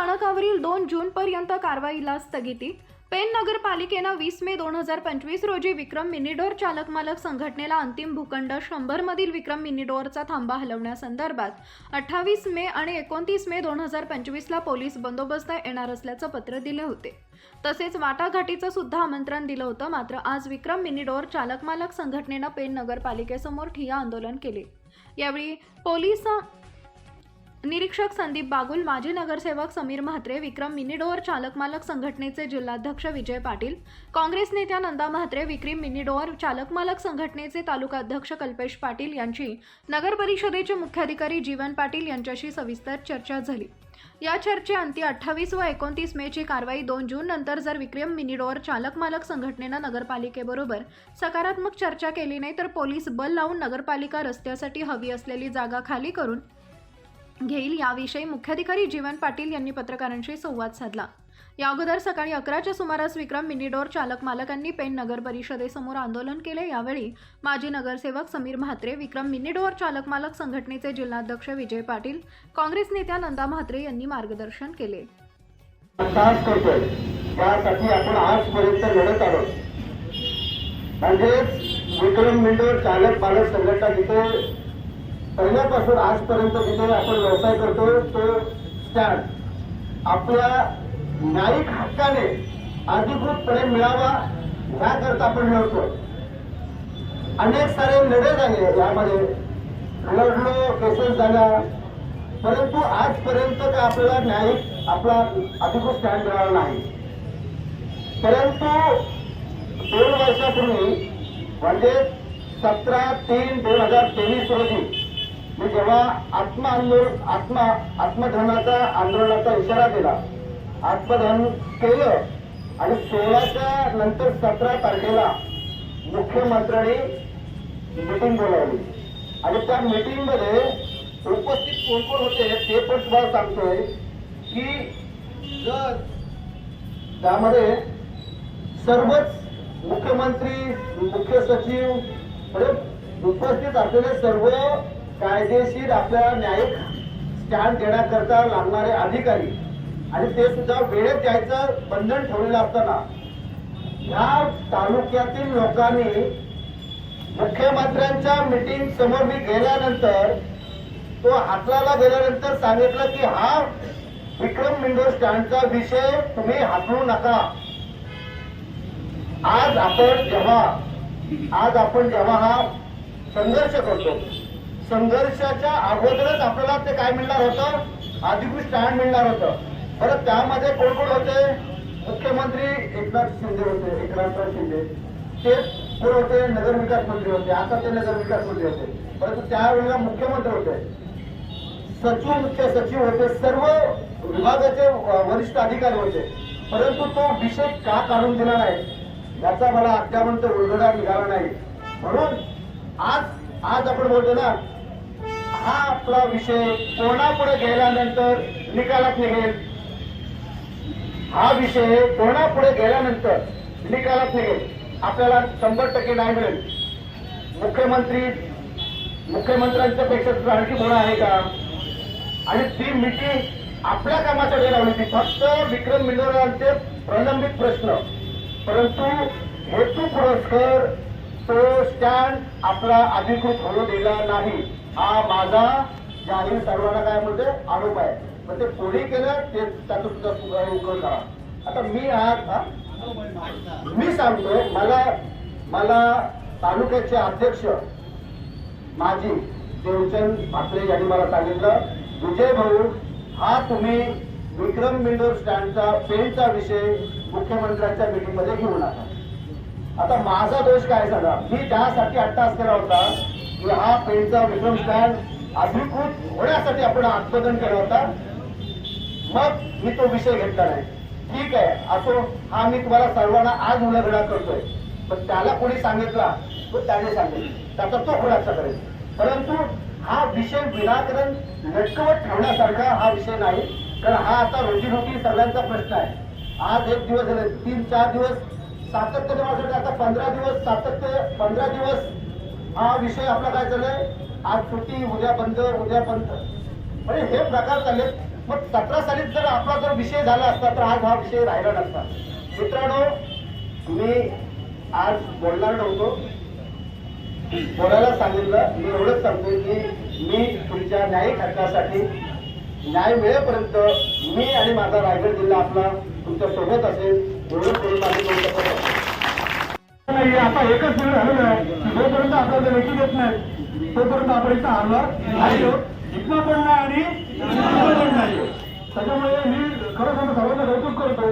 स्थानकावरील दोन जूनपर्यंत कारवाईला स्थगिती. पेन नगरपालिकेनं वीस मे दोन हजार पंचवीस रोजी विक्रम मिनिडोर चालक मालक संघटनेला अंतिम भूखंड शंभरमधील विक्रम मिनिडोरचा थांबा हलवण्यासंदर्भात. अठ्ठावीस मे आणि एकोणतीस मे दोन हजार पंचवीसला पोलीस बंदोबस्त येणार असल्याचं पत्र दिले होते. तसेच वाटाघाटीचं सुद्धा आमंत्रण दिलं होतं मात्र आज विक्रम मिनिडोर चालक मालक संघटनेनं पेन नगरपालिकेसमोर ठिय्या आंदोलन केले. यावेळी पोलीस निरीक्षक संदीप बागुल माजी नगरसेवक समीर म्हात्रे विक्रम मिनीडोअर चालक मालक संघटनेचे जिल्हाध्यक्ष विजय पाटील काँग्रेस नेत्या नंदा म्हात्रे विक्रम मिनीडोअर चालक मालक संघटनेचे तालुका अध्यक्ष कल्पेश पाटील यांची नगर परिषदेचे मुख्याधिकारी जीवन पाटील यांच्याशी सविस्तर चर्चा झाली. या चर्चेअंती अठ्ठावीस व एकोणतीस मेची कारवाई दोन जून नंतर जर विक्रम मिनीडोअर चालक मालक संघटनेनं नगरपालिकेबरोबर सकारात्मक चर्चा केली नाही तर पोलीस बल लावून नगरपालिका रस्त्यासाठी हवी असलेली जागा खाली करून घेईल याविषयी मुख्याधिकारी जीवन पाटील यांनी पत्रकारांशी संवाद साधला. या अगोदर सकाळी अकराच्या सुमारास विक्रम मिनीडोर चालक मालकांनी पेन नगर परिषदेसमोर आंदोलन केले. यावेळी माजी नगरसेवक समीर म्हात्रे विक्रम मिनीडोर चालक मालक संघटनेचे जिल्हाध्यक्ष विजय पाटील काँग्रेस नेत्या नंदा म्हात्रे यांनी मार्गदर्शन केले. त्यासाठी आपण आजपर्यंत लढत आलो म्हणजे विक्रम मिंडोर चालक मालक संघटना जिथे पहिल्यापासून आजपर्यंत जिथे आपण व्यवसाय करतो तो स्टँड आपल्या न्यायिक हक्काने अधिकृतपणे मिळावा ह्याकरता आपण लढतो अनेक सारे लढे झाले यामध्ये. लढलो केसेस झाल्या. परंतु आजपर्यंत तर आपल्याला न्यायिक आपला अधिकृत स्टँड मिळाला नाही. परंतु दोन वर्षापूर्वी म्हणजे सतरा तीन दोन हजार तेवीस रोजी मी जेव्हा आत्म आंदोलन आत्मा आत्मधनाचा आंदोलनाचा इशारा दिला आत्मधन केलं आणि सोळाच्या नंतर सतरा तारखेला मुख्यमंत्र्यांनी मीटिंग बोलावली. आणि त्या मीटिंगमध्ये उपस्थित कोण कोण होते ते पण तुम्हाला सांगतोय की जर त्यामध्ये सर्वच मुख्यमंत्री मुख्य सचिव म्हणजे उपस्थित असलेले सर्व कायदेशीर आपल्या न्यायिक स्टँड देण्याकरता लागणारे अधिकारी आणि ते सुद्धा वेळेत द्यायचं बंधन ठेवलेलं असताना ह्या तालुक्यातील लोकांनी मुख्यमंत्र्यांच्या मीटिंग समोर मी गेल्यानंतर तो हातलाला गेल्यानंतर सांगितलं की हा विक्रम मिंडो स्टँडचा विषय तुम्ही हातळू नका. आज आपण जेव्हा आज आपण जेव्हा हा संघर्ष करतो संघर्षाच्या अगोदरच आपल्याला ते काय मिळणार होतं? अधिकृत स्टँड मिळणार होतं. बरं त्यामध्ये कोण कोण होते? मुख्यमंत्री एकनाथ शिंदे होते एकनाथ शिंदे. ते कोण होते? नगरविकास मंत्री होते. आता ते नगरविकास मंत्री होते. परंतु त्यावेळेला मुख्यमंत्री होते. सचिव मुख्य सचिव होते. सर्व विभागाचे वरिष्ठ अधिकारी होते. परंतु तो विषय का काढून दिला नाही? याचा मला अद्यापर्यंत उलगडा निघाला नाही. म्हणून आज आज आपण बोलतो ना हा आपला विषय कोणापुढे गेल्यानंतर निकालात निघेल? हा विषय कोणापुढे गेल्यानंतर निकालात निघेल? आपल्याला शंभर टक्के नाही मिळेल. मुख्यमंत्री मुख्यमंत्र्यांच्या पेक्षा आणखी कोण आहे का? आणि ती मिटिंग आपल्या कामासाठी लावली ती फक्त विक्रम मिनोरांचे प्रलंबित प्रश्न. परंतु हेतू पुरस्कर तो स्टँड आपला अधिकृत होऊ दिला नाही. हा माझा जाहीर सर्वांना काय म्हणते आरोप आहे. पण ते कोणी केलं ते त्याचं सुद्धा उघड उकल करा. आता मी आज मी सांगतो मला मला तालुक्याचे अध्यक्ष माजी देवचंद भाकरे यांनी मला सांगितलं विजय भाऊ हा तुम्ही विक्रम मिंडोर स्टँडचा पेनचा विषय मुख्यमंत्र्यांच्या मीटिंगमध्ये घेऊन घेऊ नका. आता माझा दोष काय झाला? मी त्यासाठी अट्टास केला होता की हा पेनचा विक्रम स्टँड अधिकृत होण्यासाठी आपण आत्मदन केला होता. मग मी तो विषय घेतला नाही. ठीक आहे असो हा मी तुम्हाला सर्वांना आज उलगडा करतोय. पण त्याला कोणी सांगितला? तो त्याने सांगितलं. त्याचा तो खुलासा करेल. परंतु हा विषय विनाकारण लटकवत ठेवण्यासारखा हा विषय नाही. कारण हा आता रोजीरोटी सगळ्यांचा प्रश्न आहे. आज एक दिवस तीन चार दिवस सातत्याने मला आता पंधरा दिवस सातत्य पंधरा दिवस हा विषय आपला काय चाललाय? आज सुट्टी उद्या बंद उद्या बंद. म्हणजे हे प्रकार चालले. मग सतरा सालीत जर आपला जर विषय झाला असता तर आज हा विषय राहिला नसता. मित्रांनो मी आज बोलणार नव्हतो. बोलायला सांगितलं? मी एवढंच सांगतोय की मी तुमच्या न्यायिक हक्कासाठी न्याय मिळेपर्यंत मी आणि माझा रायगड जिल्हा आपला तुमच्यासोबत असेल एवढं करून नाही आता एकच वेळ झालेलं आहे की जोपर्यंत आपल्याला लेखी देत नाही तोपर्यंत आपण इथं हरणार नाही. इथनं पण नाही आणि पण नाही. त्याच्यामुळे मी खरं सांगतो सर्वांना कौतुक करतो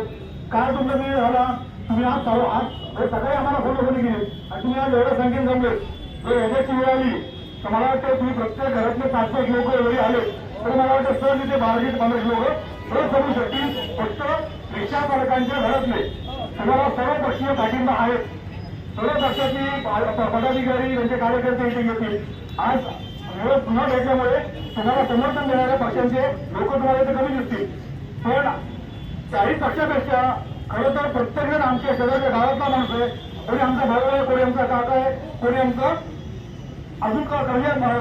काय तुमचा वेळ झाला. तुम्ही आज सर्व आज सकाळी आम्हाला फोन फोन केले आणि तुम्ही आज एवढ्या संख्येने जमले. जर येण्याची वेळ आली. तर मला वाटतं तुम्ही प्रत्येक घरातले पाच पाच लोक एवढे आले. तर मला वाटतं सर तिथे बाराशे पंधराशे लोक रोज समजू शकतील. फक्त रिक्षा चालकांच्या घरातले तुम्हाला सर्व पक्षीय पाठिंबा आहे सर्व पक्षाची पदाधिकारी त्यांचे कार्यकर्ते इथे येतील. आज वेळ पुन्हा भेटल्यामुळे तुम्हाला समर्थन देणाऱ्या पक्षांचे लोक तुम्हाला इथे कमी दिसतील. पण काही पक्षापेक्षा खरं तर प्रत्येकजण आमच्या शेजारच्या गावातला माणूस आहे. कोणी आमचा भाऊ आहे कोणी आमचा काका आहे कोणी आमचा अजून का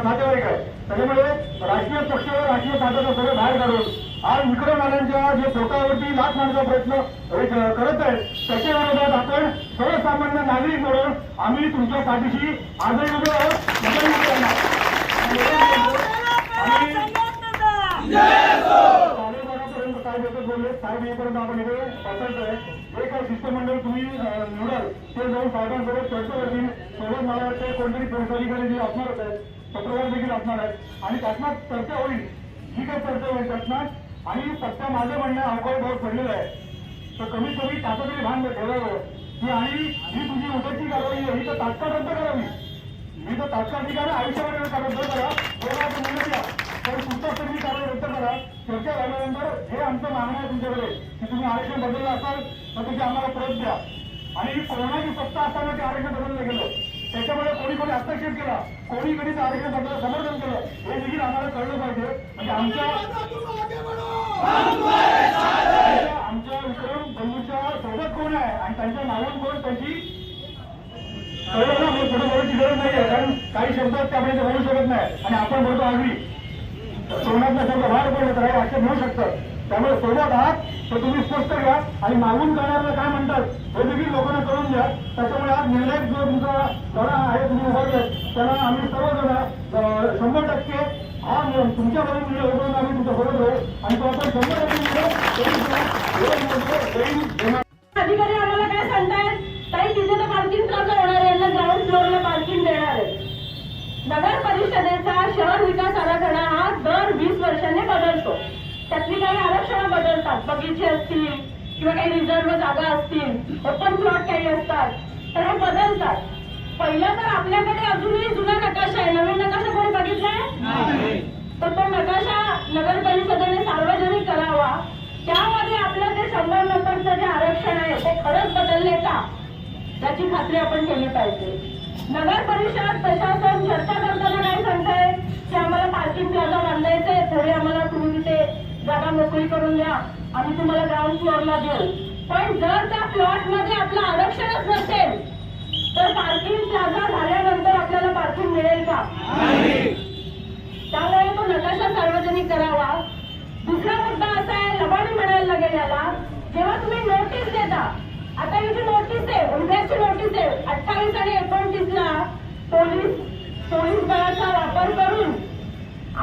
नातेवाईक आहे. त्याच्यामुळे राजकीय पक्ष राजकीय पार्ट्याचं सगळं बाहेर काढून आज विक्रमवाल्यांच्या जे पोटावरती लाच मारण्याचा प्रयत्न करत आहेत. त्याच्या विरोधात आपण सर्वसामान्य नागरिक म्हणून आम्ही तुमच्या पाठीशी आजही उभे आहोत. आणि बोलले साहेब येईपर्यंत आपण इथे जे शिष्टमंडळ तुम्ही निवडाल ते जाऊन साहेबांसोबत चर्चा करतील सोबत मला वाटतं कोणतरी पोलीस अधिकारी जे आहेत पत्रकार देखील असणार आहेत आणि त्यातनं चर्चा होईल. जी काही चर्चा होईल. त्यातनं आणि सत्ता माझं म्हणणं अवघड भाग पडलेलं आहे. तर कमीत कमी त्याचं तरी भान ठेवावं. की आणि ही तुझी उद्याची कारवाई आहे ही तर तात्काळ रद्द करावी. मी तर तात्काळ ठिकाणी आयुष्यामध्ये रद्द करा. तेव्हा तुम्ही द्या. तर तुमच्या तरी कारवाई रद्द करा. चर्चा झाल्यानंतर हे आमचं मागणं आहे तुमच्याकडे. की तुम्ही आरक्षण बदललं असाल तर तुम्ही आम्हाला परत द्या. आणि ही सत्ता असताना ते आरक्षण बदललं गेलं. त्याच्यामुळे कोणी कोणी हस्तक्षेप केला. कोणी कधीच आरक्षण बदल समर्थन केलं. हे देखील आम्हाला कळलं पाहिजे. म्हणजे आमच्या आमच्या- विक्रम बंधूच्या सोबत कोण आहे? आणि त्यांच्या नावात कोण त्यांची? कळलं पुढे बोलायची गरज नाही आहे कारण काही शब्द त्यामुळे बोलू शकत नाही. आणि आपण बोलतो आगरी तोंडातला शब्द बाहेर पडलं तर हे म्हणू घेऊ शकतं. त्यामुळे सोबत आहात तर तुम्ही स्पष्ट घ्या. आणि मागून करणाऱ्याला काय म्हणतात हे देखील लोकांना करून द्या त्याच्यामुळे आज निर्णायक जो तुमचा लढा आहे तुम्ही उभारले त्याला आम्ही सर्वजण अं, शंभर टक्के तुमच्या बाजूने निर्णय आम्ही तुमच्या बरोबर आणि तो आपण शंभर अधिकारी आम्हाला काय सांगतायत? ताई तिथे तर पार्किंग प्लाझा होणार आहे. यांना ग्राउंड फ्लोअरला पार्किंग देणार आहे. नगर परिषदेचा शहर विकास आराखडा हा दर वीस वर्षाने बदलतो. त्यातली काही आरक्षणं बदलतात. बगीचे असतील किंवा काही रिझर्व जागा असतील ओपन प्लॉट काही असतात तर हे बदलतात. पहिलं तर आपल्याकडे अजूनही जुना नकाशा आहे. नवीन नकाशा कोणी बघितलाय तर तो नकाशा नगर परिषदेने सार्वजनिक करावा त्यामध्ये आपलं ते शंभर नंबरचं जे आरक्षण आहे ते खरंच त्याची खात्री आपण केली पाहिजे. नगर परिषद प्रशासन चर्चा करताना काय सांगताय की आम्हाला पार्किंग प्लाझा बांधायचंय थोडी आम्हाला तुम्ही तिथे जागा मोकळी करून द्या आम्ही तुम्हाला ग्राउंड फ्लोअरला देऊ पण जर त्या प्लॉटमध्ये आपलं आरक्षणच नसेल तर पार्किंग प्लाझा झाल्यानंतर आपल्याला पार्किंग मिळेल का? त्यामुळे तो नकाशा सार्वजनिक करावा. दुसरा मुद्दा असा आहे लबाणी म्हणायला लागेल याला. जेव्हा तुम्ही नोटीस देता आता इथे नोटीस आहे. उद्याची नोटीस आहे. अठ्ठावीस आणि एकोणतीस ला पोलीस पोलीस बळाचा वापर करून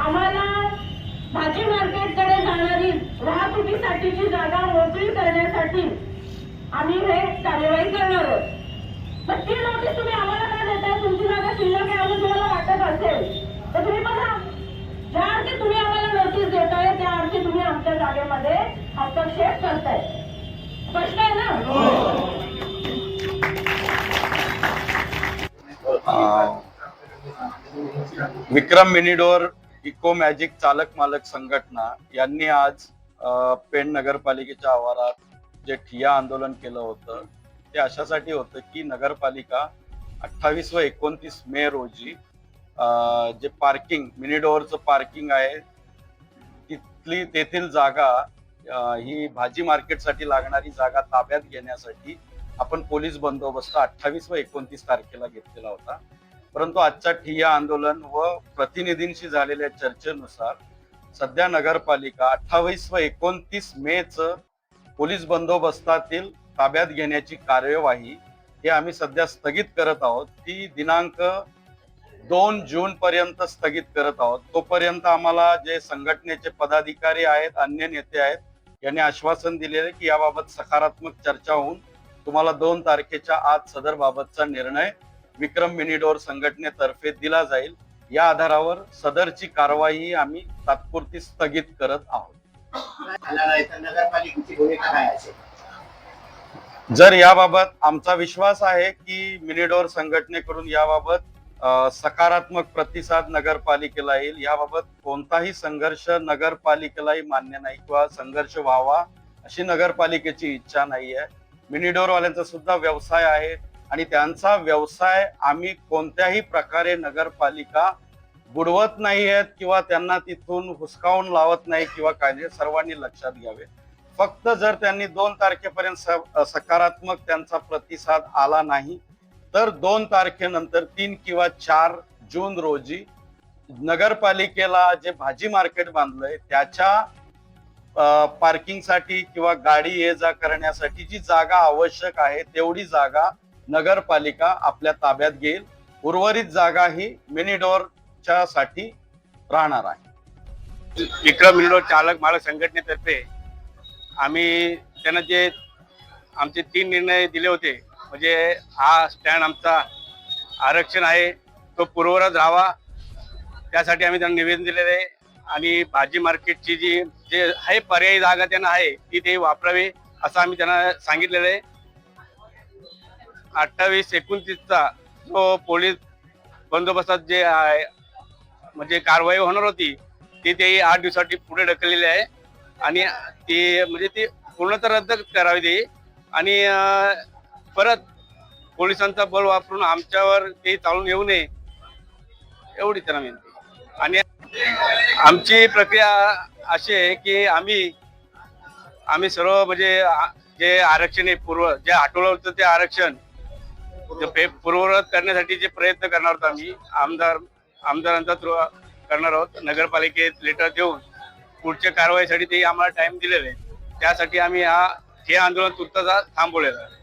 आम्हाला भाजी मार्केटकडे जाणारी वाहतुकीसाठीची जागा मोकळी करण्यासाठी आम्ही हे कार्यवाही करणार आहोत. मग ती नोटीस तुम्ही आम्हाला का देताय? तुमची जागा शिल्लक आहे असं तुम्हाला वाटत असेल तर तुम्ही बघा. ज्या अर्थी तुम्ही आम्हाला नोटीस देताय त्या अर्थी तुम्ही आमच्या जागेमध्ये हस्तक्षेप करताय. विक्रम मिनिडोर इको मॅजिक चालक मालक संघटना यांनी आज पेण नगरपालिकेच्या आवारात जे ठिया आंदोलन केलं होतं ते अशासाठी होतं की नगरपालिका अठ्ठावीस व एकोणतीस मे रोजी जे पार्किंग मिनिडोअरचं पार्किंग आहे तिथली तेथील जागा ही भाजी मार्केटसाठी लागणारी जागा ताब्यात घेण्यासाठी आपण पोलीस बंदोबस्त अठ्ठावीस व एकोणतीस तारखेला घेतलेला होता. परंतु आजच्या ठिय्या आंदोलन व प्रतिनिधींशी झालेल्या चर्चेनुसार सध्या नगरपालिका अठ्ठावीस व एकोणतीस मेच पोलीस बंदोबस्तातील ताब्यात घेण्याची कार्यवाही हे आम्ही सध्या स्थगित करत आहोत. ती दिनांक दोन जून पर्यंत स्थगित करत आहोत. तोपर्यंत आम्हाला जे संघटनेचे पदाधिकारी आहेत अन्य नेते आहेत यांनी आश्वासन दिलेले की याबाबत सकारात्मक चर्चा होऊन तुम्हाला दोन तारखेच्या आत सदर बाबतचा निर्णय विक्रम मिनिडोर संघटनेतर्फे दिला जाईल. या आधारावर सदरची कारवाई आम्ही तात्पुरती स्थगित करत आहोत. जर याबाबत आमचा विश्वास आहे की मिनिडोर संघटनेकडून याबाबत सकारात्मक प्रतिसाद नगरपालिकेला येईल. याबाबत कोणताही संघर्ष नगरपालिकेलाही मान्य नाही किंवा संघर्ष व्हावा अशी नगरपालिकेची इच्छा नाही आहे मिनिडोरवाल्यांचा सुद्धा व्यवसाय आहे आणि त्यांचा व्यवसाय आम्ही कोणत्याही प्रकारे नगरपालिका बुडवत नाही आहेत किंवा त्यांना तिथून हुसकावून लावत नाही किंवा काय नाही सर्वांनी लक्षात घ्यावे. फक्त जर त्यांनी दोन तारखेपर्यंत सकारात्मक त्यांचा प्रतिसाद आला नाही तर दोन तारखेनंतर तीन किंवा चार जून रोजी नगरपालिकेला जे भाजी मार्केट बांधलंय त्याच्या पार्किंगसाठी किंवा गाडी ये जा करण्यासाठी जी जागा आवश्यक आहे तेवढी जागा नगरपालिका आपल्या ताब्यात घेईल. उर्वरित जागा ही मिनिडोरच्या साठी राहणार आहे. विक्रम मिनिडोर चालक मालक संघटनेतर्फे आम्ही त्यांना जे आमचे तीन निर्णय दिले होते म्हणजे हा स्टँड आमचा आरक्षण आहे. तो पूर्वरच राहावा. त्यासाठी आम्ही त्यांना निवेदन दिलेलं आहे. आणि भाजी मार्केटची जी जे आहे पर्यायी जागा त्यांना आहे ती ते वापरावी असं आम्ही त्यांना सांगितलेलं आहे. अठ्ठावीस एकोणतीसचा जो पोलीस बंदोबस्तात जे आहे म्हणजे कारवाई होणार होती ती ते आठ दिवसाठी पुढे ढकललेली आहे. आणि ती म्हणजे ती पूर्णतः रद्द करावी ती. आणि परत पोलिसांचा बळ वापरून आमच्यावर ते चालून येऊ नये एवढी त्यांना विनंती. आणि आमची प्रक्रिया अशी आहे की आम्ही आम्ही सर्व म्हणजे जे आरक्षण आहे पूर्व जे आठवलं होतं ते आरक्षण पूर्ववत करण्यासाठी जे प्रयत्न करणार आहोत आम्ही आमदार आमदारांचा थ्रू करणार आहोत. नगरपालिकेत लेटर देऊन पुढच्या कारवाईसाठी ते आम्हाला टाइम दिलेले आहे त्यासाठी आम्ही हा हे आंदोलन तुर्ताचा थांबवलेलं आहे.